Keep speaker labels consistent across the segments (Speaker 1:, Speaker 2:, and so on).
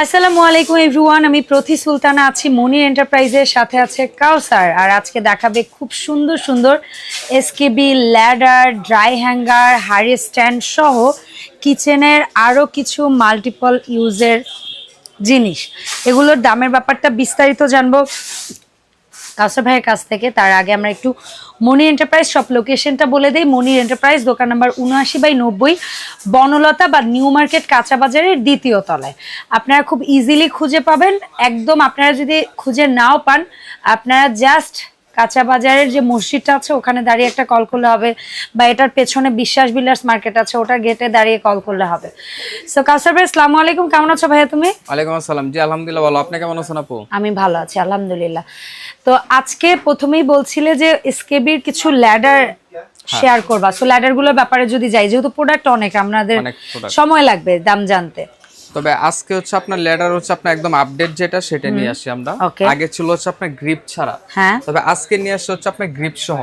Speaker 1: আসসালামু আলাইকুম, এভরিওয়ান। আমি প্রতি সুলতানা আছি মনি এন্টারপ্রাইজের সাথে আছে কাউসার। আর আজকে দেখাবে খুব সুন্দর সুন্দর এসকেবি ল্যাডার ড্রাই হ্যাঙ্গার হাড়ি স্ট্যান্ড সহ কিচেনের আরও কিছু মাল্টিপল ইউজের জিনিস। এগুলোর দামের ব্যাপারটা বিস্তারিত জানব। কাউসার ভাইয়ের কাছ থেকে, তার আগে আমরা একটু মনির এন্টারপ্রাইজ সব লোকেশনটা বলে দিই। মনির এন্টারপ্রাইজ, দোকান নাম্বার উনআশি বাই নব্বই, বনলতা বা নিউ মার্কেট কাঁচা বাজারের দ্বিতীয় তলায়। আপনারা খুব ইজিলি খুঁজে পাবেন। একদম আপনারা যদি খুঁজে নাও পান, আপনারা জাস্ট কাঁচা বাজারের যে মসজিদটা আছে ওখানে দাঁড়িয়ে একটা কল করলে হবে বা এটার পেছনে বিশ্বাস বিলার্স মার্কেট আছে ওটার গেটে দাঁড়িয়ে কল করলে হবে। সো কাউসার ভাই আসসালামু আলাইকুম। কেমন আছো ভাইয়া তুমি?
Speaker 2: ওয়ালাইকুম আসসালাম। জি আলহামদুলিল্লাহ ভালো। আপনি কেমন আছেন আপু?
Speaker 1: আমি ভালো আছি আলহামদুলিল্লাহ। তো আজকে প্রথমেই বলছিলে যে এসকেবির কিছু ল্যাডার শেয়ার করবা। সো ল্যাডারগুলোর ব্যাপারে যদি যাই যেহেতু প্রোডাক্ট অনেক আমাদের সময় লাগবে দাম জানতে।
Speaker 2: তবে আজকে হচ্ছে আপনার লেডার হচ্ছে আপনার একদম আপডেট যেটা সেটা নিয়ে আসি আমরা। আগে ছিল হচ্ছে আপনার গ্রিপ ছাড়া।
Speaker 1: হ্যাঁ।
Speaker 2: তবে আজকে নিয়ে আসছে হচ্ছে আপনার গ্রিপ সহ।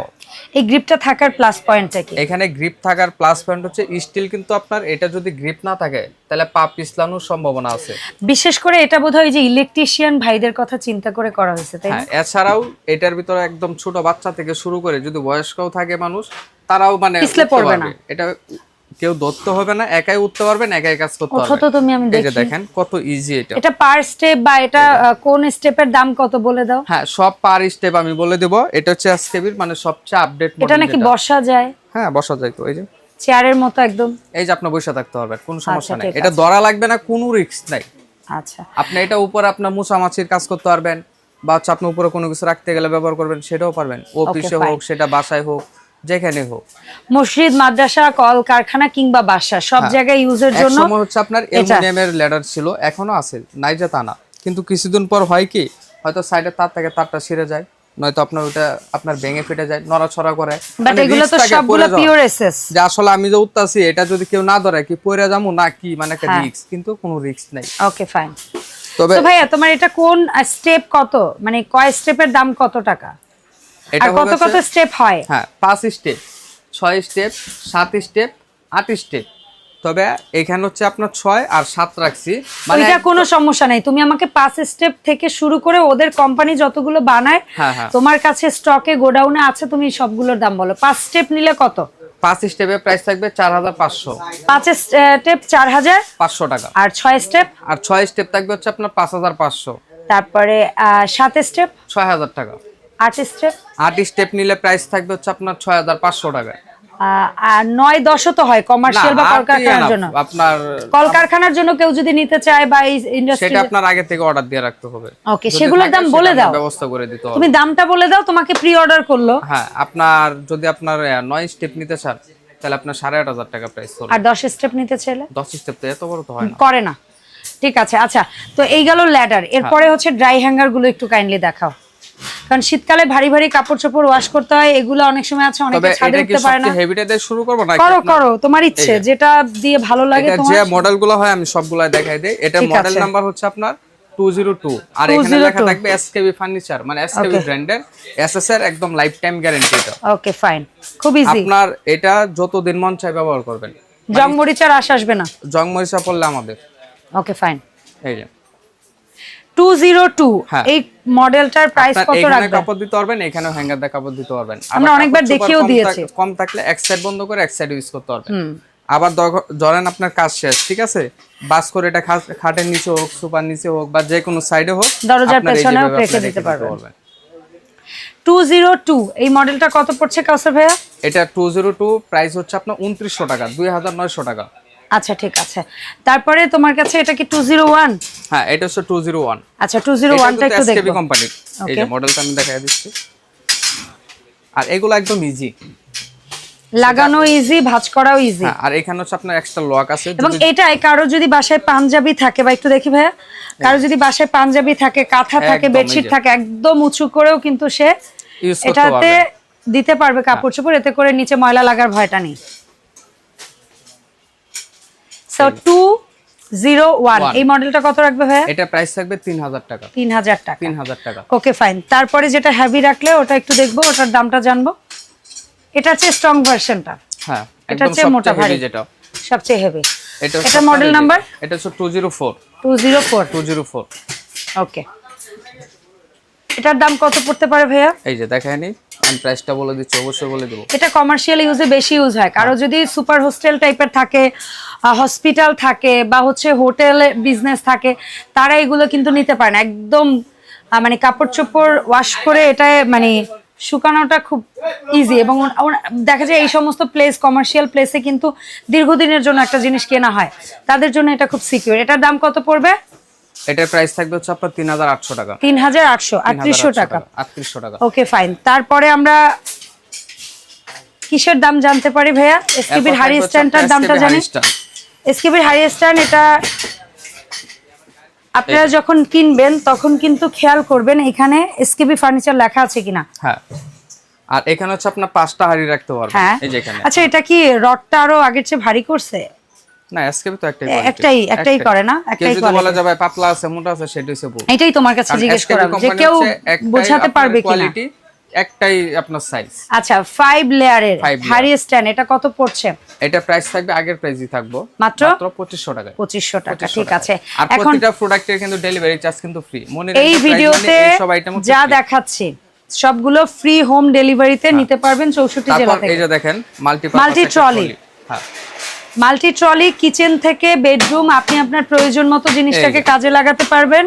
Speaker 1: এই গ্রিপটা থাকার প্লাস পয়েন্টটা কি?
Speaker 2: এখানে গ্রিপ থাকার প্লাস পয়েন্ট হচ্ছে স্টিল কিন্তু আপনার এটা যদি গ্রিপ না থাকে তাহলে পা পিছলানোর সম্ভাবনা আছে।
Speaker 1: বিশেষ করে এটা বোধহয় যে ইলেকট্রিশিয়ান ভাইদের কথা চিন্তা করে করা হয়েছে তাই না?
Speaker 2: হ্যাঁ এছাড়াও এটার ভিতরে একদম ছোট বাচ্চা থেকে শুরু করে যদি বয়স্কও থাকে মানুষ তারাও মানে
Speaker 1: পিছলে পড়বে
Speaker 2: পারবে। এটা কেউ ধরতে হবে না একাই উঠতে পারবেন একাই কাজ করতে
Speaker 1: ওঠো তো তুমি আমি
Speaker 2: এই যে
Speaker 1: দেখি।
Speaker 2: দেখেন কত ইজি এটা।
Speaker 1: এটা পার স্টেপ বা এটা কোন স্টেপের দাম কত বলে দাও?
Speaker 2: হ্যাঁ সব পার স্টেপ আমি বলে দেব। এটা হচ্ছে আজকেবির মানে সবচেয়ে আপডেট মডেল
Speaker 1: এটা নাকি বসা যায়?
Speaker 2: হ্যাঁ বসা যায় তো এই যে।
Speaker 1: চেয়ারের মতো একদম।
Speaker 2: এই যে আপনি বসে থাকতে পারবেন কোনো সমস্যা
Speaker 1: আচ্ছা,
Speaker 2: নেই। এটা ধরা লাগবে না কোনো রিস্ক নাই।
Speaker 1: আচ্ছা।
Speaker 2: আপনি এটা উপর আপনার মুছামাছির কাজ করতে পারবেন বা হচ্ছে আপনি উপরে কোনো কিছু রাখতে গেলে ব্যবহার করবেন সেটাও পারবেন। অফিসে হোক সেটা বাসায় হোক যেখানে হোক।
Speaker 1: মসজিদ মাদ্রাসা কল কারখানা কিংবা বাসা সব জায়গায় ইউজের জন্য
Speaker 2: সময় হচ্ছে আপনার অ্যালুমিনিয়ামের লেডার ছিল এখনও আছে নাই যে তা না। কিন্তু কিছুদিন পর হয় কি হয়তো সাইডে তার থেকে তারটা ছিঁড়ে যায় নয়তো আপনার ওটা আপনার ভেঙে ফেটে যায় নড়াছড়া করে।
Speaker 1: বাট
Speaker 2: মানে
Speaker 1: এগুলো তো সবগুলো পিওর এসএস
Speaker 2: যে আসলে আমি যে উঠতাছি এটা যদি কেউ না ধরে কি পড়ে যাব না কি মানে একটা
Speaker 1: হ্যাঁ।
Speaker 2: রিস্ক কিন্তু কোনো রিস্ক নাই।
Speaker 1: ওকে ফাইন
Speaker 2: তবে
Speaker 1: তো ভাইয়া তোমার এটা কোন স্টেপ কত? মানে কয় স্টেপের দাম কত টাকা?
Speaker 2: এটা
Speaker 1: কত কত স্টেপ হয়?
Speaker 2: হ্যাঁ পাঁচ স্টেপ ছয় স্টেপ সাত স্টেপ আট স্টেপ তবে এখানে হচ্ছে আপনার ছয় আর সাত রাখছি। মানে
Speaker 1: ওইটা কোনো সমস্যা নাই। তুমি আমাকে পাঁচ স্টেপ থেকে শুরু করে ওদের কোম্পানি যতগুলো বানায়
Speaker 2: হ্যাঁ, হ্যাঁ।
Speaker 1: তোমার কাছে স্টকে গোডাউনে আছে তুমি সবগুলোর দাম বলো। পাঁচ স্টেপ নিলে কত?
Speaker 2: পাঁচ স্টেপের প্রাইস থাকবে চার হাজার পাঁচশো।
Speaker 1: পাঁচ স্টেপ চার হাজার?
Speaker 2: পাঁচশো টাকা।
Speaker 1: আর ছয় স্টেপ
Speaker 2: আর ছয় স্টেপ থাকবে হচ্ছে আপনার পাঁচ হাজার পাঁচশো।
Speaker 1: তারপরে সাত স্টেপ
Speaker 2: ছয় হাজার টাকা।
Speaker 1: আট স্টেপ
Speaker 2: আট স্টেপ নিলে প্রাইস থাকবে হচ্ছে আপনার ছয় হাজার পাঁচশো টাকা।
Speaker 1: আর নয় দশও তো হয় কমার্শিয়াল বা কলকারখানার জন্য।
Speaker 2: আপনার
Speaker 1: কলকারখানার জন্য কেউ যদি নিতে চায় বা এই ইন্ডাস্ট্রি
Speaker 2: সেটা আপনার আগে থেকে অর্ডার দিয়ে রাখতে হবে। যদি
Speaker 1: সেগুলোর দাম বলে দাও।
Speaker 2: ব্যবস্থা করে দিতে হবে।
Speaker 1: তুমি দামটা বলে দাও তোমাকে প্রি অর্ডার করল।
Speaker 2: হ্যাঁ আপনার যদি আপনার নয় স্টেপ নিতে চান তাহলে আপনার সাড়ে আট হাজার টাকা প্রাইস
Speaker 1: আর দশ স্টেপ নিতে চাইলে?
Speaker 2: দশ স্টেপ তো এত বড় তো হয় না।
Speaker 1: করে না। ঠিক আছে আচ্ছা তো এই গেল ল্যাডার এরপরে হচ্ছে ড্রাই হ্যাঙ্গারগুলো একটু কাইন্ডলি দেখাও। কারণ শীতকালে ভারী ভারী কাপড় চোপড় ওয়াশ করতে হয় এগুলো অনেক সময় আছে অনেকে ছাদে উঠতে পারে না।
Speaker 2: হেভিটা দিয়ে শুরু করব না
Speaker 1: করো করো তোমার ইচ্ছে যেটা দিয়ে ভালো লাগে তোমার
Speaker 2: যে মডেলগুলো হয় আমি সবগুলো দেখাই দেই। এটা মডেল। নাম্বার হচ্ছে আপনার 202 আর এখানে
Speaker 1: 202
Speaker 2: লেখা থাকবে এসকেবি ফার্নিচার মানে এসকেবি. ব্র্যান্ডের এসএসআর একদম লাইফ টাইম গ্যারান্টি এটা।
Speaker 1: ওকে ফাইন খুব ইজি
Speaker 2: আপনার এটা যত দিন মন চাই ব্যবহার করবেন।
Speaker 1: জং মরিচার আশ আসবে না।
Speaker 2: জং মরিচা পড়লে আমাদের।
Speaker 1: ওকে ফাইন
Speaker 2: এই যে। হ্যাঁ।
Speaker 1: এই মডেলটার প্রাইস
Speaker 2: আপনার
Speaker 1: কত
Speaker 2: এখানে কাপড় দিতে পারবেন এখানে হ্যাঙ্গার দিয়ে কাপড় দিতে পারবেন। আবার
Speaker 1: আমরা অনেকবার দেখিয়েও
Speaker 2: কম
Speaker 1: দিয়েছি।
Speaker 2: কম থাকলে এক সাইড বন্ধ করে এক সাইড ইউজ করতে পারবেন। আবার ধরেন আপনার কাজ শেষ ঠিক আছে? বাস করে এটা খাটের নিচে হোক সুপার নিচে হোক বা যে কোনো সাইডে হোক
Speaker 1: দরজার পেছনেও রেখে দিতে পারবেন।
Speaker 2: পারবেন।
Speaker 1: টু জিরো টু এই মডেলটা কত পড়ছে কাউসার ভাইয়া?
Speaker 2: এটা টু জিরো টু প্রাইস হচ্ছে আপনার উনত্রিশশো টাকা দুই হাজার নয়শো টাকা।
Speaker 1: আচ্ছা ঠিক আছে। তারপরে তোমার কাছে এটা কি টু জিরো ওয়ান
Speaker 2: হ্যাঁ এটা হচ্ছে টু জিরো ওয়ান
Speaker 1: আচ্ছা টু জিরো ওয়ানটা একটু দেখব।
Speaker 2: কোম্পানির এই যে মডেলটা আমি দেখাই দিচ্ছি। আর এগুলো একদম ইজি
Speaker 1: লাগানো ইজি ভাঁজ করাও ইজি
Speaker 2: হ্যাঁ আর এখানে হচ্ছে আপনার এক্সট্রা লক আছে।
Speaker 1: এবং এটাই কারও যদি বাসায় পাঞ্জাবি থাকে বা একটু দেখি ভাইয়া কারও যদি বাসায় পাঞ্জাবি থাকে কাঁথা থাকে বেডশিট থাকে একদম উঁচু করেও কিন্তু সে এটাতে। দিতে পারবে কাপড় চোপড় এতে করে নিচে ময়লা লাগার ভয়টা নেই। So two zero one. এই মডেলটা কত রাখবে ভাইয়া?
Speaker 2: এটা প্রাইস থাকবে তিন হাজার টাকা।
Speaker 1: তিন হাজার টাকা।
Speaker 2: তিন হাজার টাকা।
Speaker 1: ওকে ফাইন তারপরে যেটা হেভি রাখলে ওটা একটু দেখব ওটার দামটা জানব। এটা হচ্ছে স্ট্রং ভার্সনটা
Speaker 2: হ্যাঁ
Speaker 1: এটা হচ্ছে মোটা ভারী।
Speaker 2: যেটা।
Speaker 1: সবচেয়ে হেভি
Speaker 2: এটা
Speaker 1: model number?
Speaker 2: এটা হচ্ছে two zero four
Speaker 1: two zero four
Speaker 2: two zero four
Speaker 1: okay এটার দাম কত পড়তে পারে ভাইয়া?
Speaker 2: এই যে দেখেনি আমি প্রাইসটা বলে দিচ্ছি অবশ্যই বলে দেবো।
Speaker 1: এটা কমার্শিয়াল ইউজে বেশি ইউজ হয়।
Speaker 2: কারও।
Speaker 1: যদি সুপার হোস্টেল টাইপের থাকে হসপিটাল থাকে বা হচ্ছে হোটেল বিজনেস থাকে তারা এগুলো কিন্তু নিতে পারে না। একদম মানে কাপড় চোপড় ওয়াশ করে এটা মানে শুকানোটা খুব ইজি এবং দেখা যায় এই সমস্ত প্লেস কমার্শিয়াল প্লেসে কিন্তু দীর্ঘদিনের জন্য একটা জিনিস কেনা হয়। তাদের জন্য এটা খুব সিকিউর এটার দাম কত পড়বে?
Speaker 2: এটার প্রাইস থাকবে হচ্ছে আপনার তিন হাজার আটশো টাকা।
Speaker 1: তিন হাজার আটশো আটত্রিশশো টাকা।
Speaker 2: আটত্রিশশো টাকা।
Speaker 1: ওকে ফাইন তারপরে আমরা কিসের দাম জানতে পারি ভাইয়া? এসকেবির হারি স্ট্যান্ডটার দামটা জানি। এসকেবির হারি স্ট্যান্ড। এটা আপনারা যখন কিনবেন তখন কিন্তু খেয়াল করবেন এখানে এসকেবি ফার্নিচার লেখা আছে কিনা।
Speaker 2: হ্যাঁ। আর এখানে হচ্ছে আপনার পাঁচটা হাড়ি রাখতে পারবেন।
Speaker 1: হ্যাঁ।
Speaker 2: এই যে এখানে।
Speaker 1: আচ্ছা এটা কি রডটা আরও আগের চেয়ে ভারী করছে?
Speaker 2: না এসকেবি তো একটাই
Speaker 1: একটাই- একটাই করে না? একটাই quality।
Speaker 2: বলা যাবে পাতলা আছে মোটা আছে সেটা হচ্ছে ভুল
Speaker 1: এটাই তোমার কাছে জিজ্ঞেস করা যে কেউ বোঝাতে পারবে কিনা।
Speaker 2: একটাই আপনার সাইজ
Speaker 1: আচ্ছা ফাইভ লেয়ারের এটা কত পড়ছে?
Speaker 2: এটা প্রাইস থাকবে আগের প্রাইসই থাকব।
Speaker 1: মাত্র?
Speaker 2: মাত্র পঁচিশশো টাকা
Speaker 1: পঁচিশশো টাকা ঠিক আছে। এখন
Speaker 2: প্রতিটা প্রোডাক্টের কিন্তু ডেলিভারি চার্জ কিন্তু ফ্রি মনে
Speaker 1: এই ভিডিওতে
Speaker 2: মানে
Speaker 1: যা দেখাচ্ছি সবগুলো ফ্রি হোম ডেলিভারিতে নিতে পারবেন চৌষট্টি জেলা
Speaker 2: তারপর এই যে দেখেন মাল্টি
Speaker 1: Multi trolley।
Speaker 2: হ্যাঁ।
Speaker 1: মাল্টি ট্রলি কিচেন থেকে বেডরুম আপনি আপনার প্রয়োজন মতো জিনিসটাকে কাজে লাগাতে পারবেন।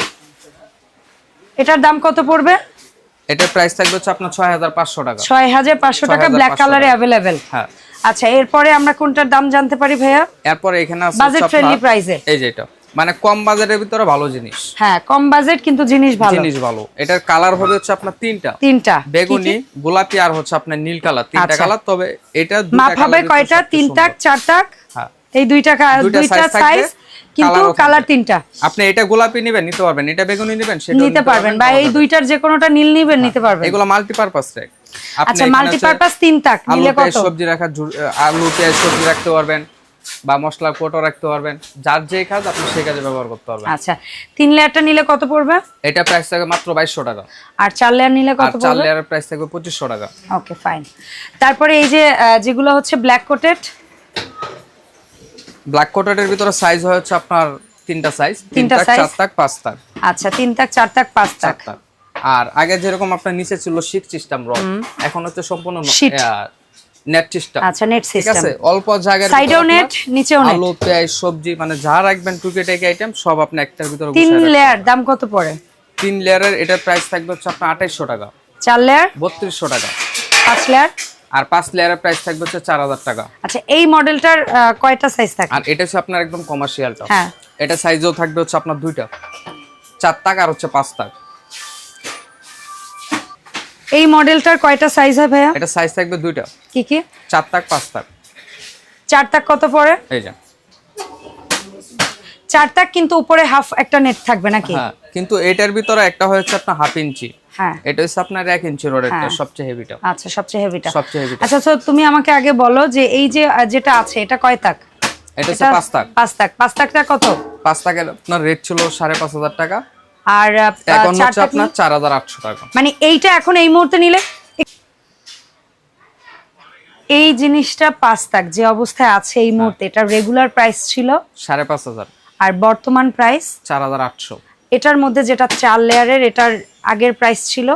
Speaker 1: এটার দাম কত পড়বে?
Speaker 2: এটার প্রাইস থাকবে হচ্ছে আপনার ছয় হাজার পাঁচশো টাকা
Speaker 1: ছয় হাজার পাঁচশো টাকা ব্ল্যাক কালারে अवेलेबल
Speaker 2: হ্যাঁ।
Speaker 1: আচ্ছা এরপরে আমরা কোনটার দাম জানতে পারি ভাইয়া?
Speaker 2: এরপরে এখানে আছে বাজেট
Speaker 1: ফ্রেন্ডলি এ।
Speaker 2: এই যে এটা। মানে কম বাজেটের ভিতরে ভালো জিনিস।
Speaker 1: হ্যাঁ কম বাজেট কিন্তু জিনিস ভালো।
Speaker 2: জিনিস ভালো। এটার কালার হবে হচ্ছে আপনার তিনটা।
Speaker 1: তিনটা।
Speaker 2: বেগুনি গোলাপি আর হচ্ছে আপনার নীল কালার তিনটা
Speaker 1: আচ্ছা।
Speaker 2: কালার তবে এটা
Speaker 1: মাপ হবে কয়টা?
Speaker 2: সবচেয়ে
Speaker 1: তিন তাক চার তাক
Speaker 2: হ্যাঁ।
Speaker 1: এই দুইটা
Speaker 2: দুইটা
Speaker 1: সাইজ কিন্তু কালার তিনটা।
Speaker 2: আপনি এটা গোলাপি নেবেন নিতে পারবেন। এটা বেগুনি নেবেন সেটা
Speaker 1: নিতে পারবেন। বা এই দুইটার যে কোনোটা নীল নিবেন নিতে পারবেন।
Speaker 2: এগুলো মাল্টিপারপাস র্যাক
Speaker 1: আচ্ছা মাল্টিপারপাস তিন তাক নিলে কত?
Speaker 2: সবজি রাখার আলু পেঁয়াজ সবজি রাখতে পারবেন। বা মশলা কোটো রাখতে পারবেন। যার যে কাজ আপনি সেই কাজে ব্যবহার করতে পারবেন।
Speaker 1: আচ্ছা তিন লেয়ারটা নিলে কত পড়বে?
Speaker 2: এটা প্রাইস থাকবে মাত্র বাইশশো টাকা।
Speaker 1: আর চার লেয়ার নিলে কত
Speaker 2: চার
Speaker 1: পড়বে?
Speaker 2: লেয়ারের প্রাইস থাকবে পঁচিশশো টাকা।
Speaker 1: ওকে ফাইন তারপরে এই যে যেগুলো হচ্ছে ব্ল্যাক কোটেড
Speaker 2: ব্ল্যাক কোটের ভিতরে সাইজ হয় হচ্ছে আপনার তিনটা সাইজ
Speaker 1: তিনটা size?
Speaker 2: চার তাক পাঁচ তাক।
Speaker 1: আচ্ছা তিন তাক চার তাক পাঁচ তাক।
Speaker 2: চার আর আগে যেরকম আপনার নিচে ছিল শিট সিস্টেম রং এখন হচ্ছে সম্পূর্ণ। নেট সিস্টেম
Speaker 1: আচ্ছা নেট
Speaker 2: ঠিক আছে? অল্প জায়গার
Speaker 1: সাইডেও নেট
Speaker 2: আপনার
Speaker 1: নিচেও নেট
Speaker 2: আলু পেঁয়াজ সবজি মানে যা রাখবেন টুকে টেকে আইটেম সব আপনি একটার ভিতরে
Speaker 1: তিন লেয়ার দাম কত পড়ে?
Speaker 2: তিন লেয়ারের এটার প্রাইস থাকবে হচ্ছে আপনার আঠাইশশো টাকা।
Speaker 1: চার লেয়ার
Speaker 2: বত্রিশশো টাকা।
Speaker 1: পাঁচ লেয়ার
Speaker 2: আর পাঁচ লেয়ারের প্রাইস থাকবে হচ্ছে চার হাজার টাকা।
Speaker 1: আচ্ছা এই মডেলটার কয়টা সাইজ থাকে?
Speaker 2: আর এটা হচ্ছে আপনার একদম কমার্শিয়ালটা
Speaker 1: হ্যাঁ।
Speaker 2: এটা সাইজও থাকবে হচ্ছে আপনার দুইটা। চার তাক আর হচ্ছে পাঁচ তাক।
Speaker 1: এই মডেলটার কয়টা সাইজ হয় ভাইয়া?
Speaker 2: এটা সাইজ থাকবে দুইটা।
Speaker 1: কি কি?
Speaker 2: চার তাক পাঁচ তাক।
Speaker 1: চার তাক কত পড়ে?
Speaker 2: এই যে।
Speaker 1: চার তাক কিন্তু উপরে হাফ একটা নেট থাকবে নাকি?
Speaker 2: হ্যাঁ কিন্তু এটার ভিতরে একটা হচ্ছে আপনার হাফ ইঞ্চি।
Speaker 1: হ্যাঁ।
Speaker 2: এটা হচ্ছে আপনার এক ইঞ্চি রোডেরটা
Speaker 1: হ্যাঁ।
Speaker 2: সবচেয়ে হেভিটা
Speaker 1: আচ্ছা সবচেয়ে হেভিটা
Speaker 2: সবচেয়ে হেভিটা
Speaker 1: আচ্ছা তো তুমি আমাকে আগে বলো যে এই যে যেটা আছে এটা কয় তাক?
Speaker 2: এটা হচ্ছে পাঁচ তাক।
Speaker 1: পাঁচ তাক। পাঁচ তাকটা কত?
Speaker 2: পাঁচ তাকের আপনার রেট ছিল সাড়ে পাঁচ হাজার টাকা।
Speaker 1: আর
Speaker 2: এখন হচ্ছে আপনার চার হাজার আটশো টাকা
Speaker 1: মানে এইটা এখন এই মুহূর্তে নিলে এই জিনিসটা পাঁচ তাক যে অবস্থায় আছে এই মুহূর্তে এটা রেগুলার প্রাইস ছিল।
Speaker 2: সাড়ে পাঁচ হাজার।
Speaker 1: আর বর্তমান প্রাইস
Speaker 2: চার হাজার আটশো।
Speaker 1: এটার মধ্যে যেটা চার লেয়ারের এটার আগের প্রাইস ছিল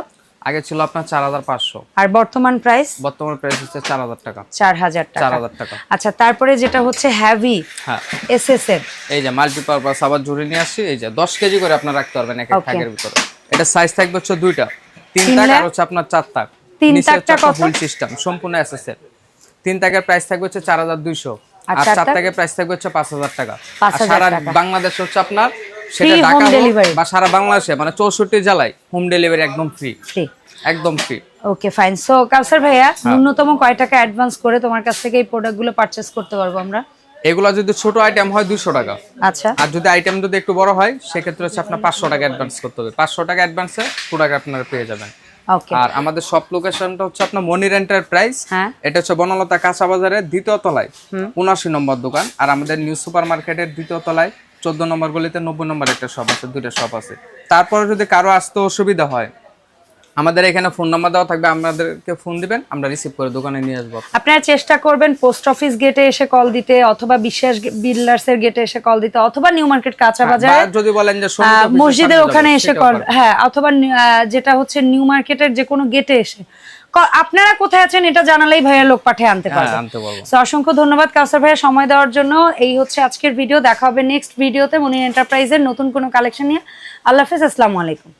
Speaker 2: আগে ছিল আপনার চার হাজার পাঁচশো।
Speaker 1: আর বর্তমান প্রাইস
Speaker 2: বর্তমান প্রাইস হচ্ছে চার হাজার টাকা।
Speaker 1: চার হাজার
Speaker 2: চার হাজার টাকা।
Speaker 1: আচ্ছা তারপরে যেটা হচ্ছে হ্যাভি
Speaker 2: হ্যাঁ।
Speaker 1: এস এস এর
Speaker 2: এই যে মাল্টিপারপাস আবার জুড়ে নিয়ে আসছি এই যে দশ কেজি করে আপনার রাখতে পারবেন এক এক থাকের ভিতরে। এটা সাইজ থাকবে হচ্ছে দুইটা। তিন তাক আর হচ্ছে আপনার চার তাক।
Speaker 1: তিন তাকটা কত?
Speaker 2: ফুল সিস্টেম সম্পূর্ণ এসএসএল তিন তাকের প্রাইস থাকবে হচ্ছে চার হাজার দুইশো।
Speaker 1: আর চার
Speaker 2: তাকের প্রাইস থাকবে হচ্ছে পাঁচ হাজার টাকা। সারা
Speaker 1: টাকা।
Speaker 2: বাংলাদেশ হচ্ছে আপনার সেটা ঢাকা বা সারা বাংলাদেশে মানে চৌষট্টি জেলায় হোম ডেলিভারি একদম ফ্রি একদম free
Speaker 1: okay fine so Kausar ভাইয়া
Speaker 2: হ্যাঁ।
Speaker 1: ন্যূনতম কয় টাকা অ্যাডভান্স করে তোমার কাছ থেকে এই প্রোডাক্টগুলো পারচেস করতে পারব আমরা?
Speaker 2: এগুলো যদি ছোট আইটেম হয় দুইশো টাকা।
Speaker 1: আচ্ছা।
Speaker 2: আর যদি আইটেম যদি একটু বড় হয় সেক্ষেত্রে হচ্ছে আপনার পাঁচশো টাকা অ্যাডভান্স করতে হবে। পাঁচশো টাকা অ্যাডভান্সে প্রোডাক্ট আপনারা পেয়ে যাবেন। আর আমাদের শপ লোকেশনটা হচ্ছে আপনার মনির এন্টারপ্রাইজ
Speaker 1: হ্যাঁ।
Speaker 2: এটা হচ্ছে বনলতা কাঁচা বাজারের দ্বিতীয় তলায়। উনআশি নম্বর দোকান। আর আমাদের নিউ সুপার মার্কেটের দ্বিতীয় তলায় চোদ্দ নম্বর গলিতে নব্বই নম্বর একটা শপ আছে দুইটা শপ আছে। তারপরে যদি কারও আসতে অসুবিধা হয় আমাদের এখানে ফোন নাম্বার দেওয়া থাকবে আমাদেরকে ফোন দিবেন আমরা রিসিভ করে দোকানে নিয়ে আসব।
Speaker 1: আপনারা চেষ্টা করবেন পোস্ট অফিস গেটে এসে কল দিতে অথবা বিশ্বাস বিল্ডার্স এর গেটে এসে কল দিতে অথবা নিউ মার্কেট কাঁচা বাজার
Speaker 2: যদি বলেন যে
Speaker 1: মসজিদের ওখানে এসে কল হ্যাঁ অথবা যেটা হচ্ছে নিউ মার্কেটের যে কোনো গেটে এসে। আপনারা কোথায় আছেন এটা জানালেই ভাইয়া লোক পাঠিয়ে আনতে
Speaker 2: হ্যাঁ
Speaker 1: পারবে। অসংখ্য ধন্যবাদ কাউসার ভাইয়া সময় দেওয়ার জন্য। এই হচ্ছে আজকের ভিডিও দেখা হবে নেক্সট ভিডিওতে মনির এন্টারপ্রাইজের নতুন কোনো কালেকশন নিয়ে। আল্লাহ হাফেজ আসসালামু আলাইকুম।